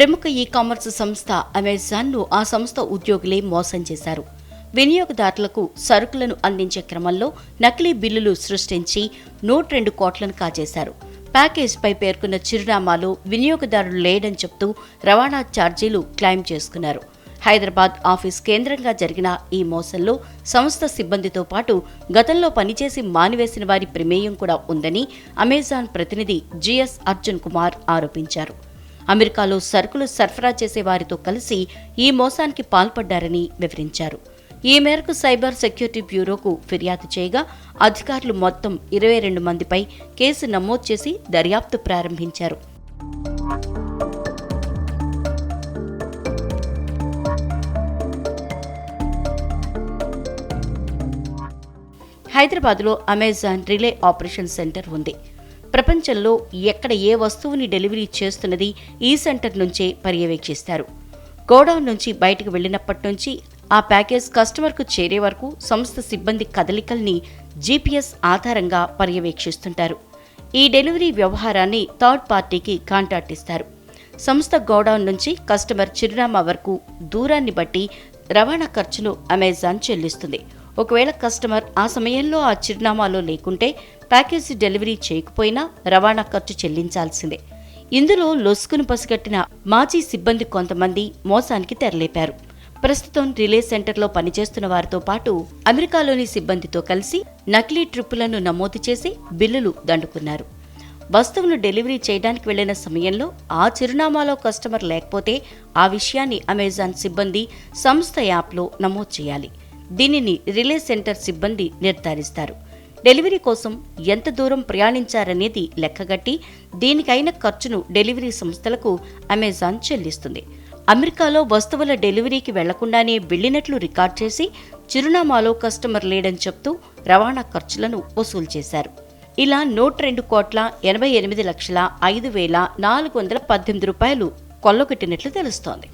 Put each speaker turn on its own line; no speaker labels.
ప్రముఖ e commerce సంస్థ అమెజాన్ను ఆ సంస్థ ఉద్యోగులే మోసం చేశారు. వినియోగదారులకు సరుకులను అందించే క్రమంలో నకిలీ బిల్లులు సృష్టించి నూట రెండు కోట్లను కాజేశారు. ప్యాకేజ్పై పేర్కొన్న చిరునామాలు వినియోగదారులు లేడని చెప్తూ రవాణా ఛార్జీలు క్లెయిమ్ చేసుకున్నారు. హైదరాబాద్ ఆఫీస్ కేంద్రంగా జరిగిన ఈ మోసంలో సంస్థ సిబ్బందితో పాటు గతంలో పనిచేసి మానివేసిన వారి ప్రమేయం కూడా ఉందని అమెజాన్ ప్రతినిధి జిఎస్ అర్జున్ కుమార్ ఆరోపించారు. అమెరికాలో సరుకులు సరఫరా చేసే వారితో కలిసి ఈ మోసానికి పాల్పడ్డారని వివరించారు. ఈ మేరకు సైబర్ సెక్యూరిటీ బ్యూరోకు ఫిర్యాదు చేయగా అధికారులు మొత్తం ఇరవై రెండు మందిపై కేసు నమోదు చేసి దర్యాప్తు ప్రారంభించారు. హైదరాబాద్లో అమెజాన్ రిలే ఆపరేషన్ సెంటర్ ఉంది. ప్రపంచంలో ఎక్కడ ఏ వస్తువుని డెలివరీ చేస్తున్నది ఈ సెంటర్ నుంచే పర్యవేక్షిస్తారు. గోడౌన్ నుంచి బయటకు వెళ్ళినప్పటి నుంచి ఆ ప్యాకేజ్ కస్టమర్కు చేరే వరకు సంస్థ సిబ్బంది కదలికల్ని జీపీఎస్ ఆధారంగా పర్యవేక్షిస్తుంటారు. ఈ డెలివరీ వ్యవహారాన్ని థర్డ్ పార్టీకి కాంటాక్ట్ ఇస్తారు. సంస్థ గోడౌన్ నుంచి కస్టమర్ చిరునామా వరకు దూరాన్ని బట్టి రవాణా ఖర్చును అమెజాన్ చెల్లిస్తుంది. ఒకవేళ కస్టమర్ ఆ సమయంలో ఆ చిరునామాలో లేకుంటే ప్యాకేజీ డెలివరీ చేయకపోయినా రవాణా ఖర్చు చెల్లించాల్సిందే. ఇందులో లొసుకును పసిగట్టిన మాజీ సిబ్బంది కొంతమంది మోసానికి తెరలేపారు. ప్రస్తుతం రిలే సెంటర్లో పనిచేస్తున్న వారితో పాటు అమెరికాలోని సిబ్బందితో కలిసి నకిలీ ట్రిప్పులను నమోదు చేసి బిల్లులు దండుకున్నారు. వస్తువును డెలివరీ చేయడానికి వెళ్ళిన సమయంలో ఆ చిరునామాలో కస్టమర్ లేకపోతే ఆ విషయాన్ని అమెజాన్ సిబ్బంది సంస్థ యాప్లో నమోదు చేయాలి. దీనిని రిలే సెంటర్ సిబ్బంది నిర్ధారిస్తారు. డెలివరీ కోసం ఎంత దూరం ప్రయాణించారనేది లెక్కగట్టి దీనికైన ఖర్చును డెలివరీ సంస్థలకు అమెజాన్ చెల్లిస్తుంది. అమెరికాలో వస్తువుల డెలివరీకి వెళ్ళకుండానే వెళ్ళినట్లు రికార్డ్ చేసి చిరునామాలో కస్టమర్ లేడని చెప్తూ రవాణా ఖర్చులను వసూలు చేశారు. ఇలా నూట రెండు కోట్ల ఎనభై ఎనిమిది లక్షల ఐదు వేల నాలుగు వందల పద్దెనిమిది రూపాయలు కొల్లగొట్టినట్లు తెలుస్తోంది.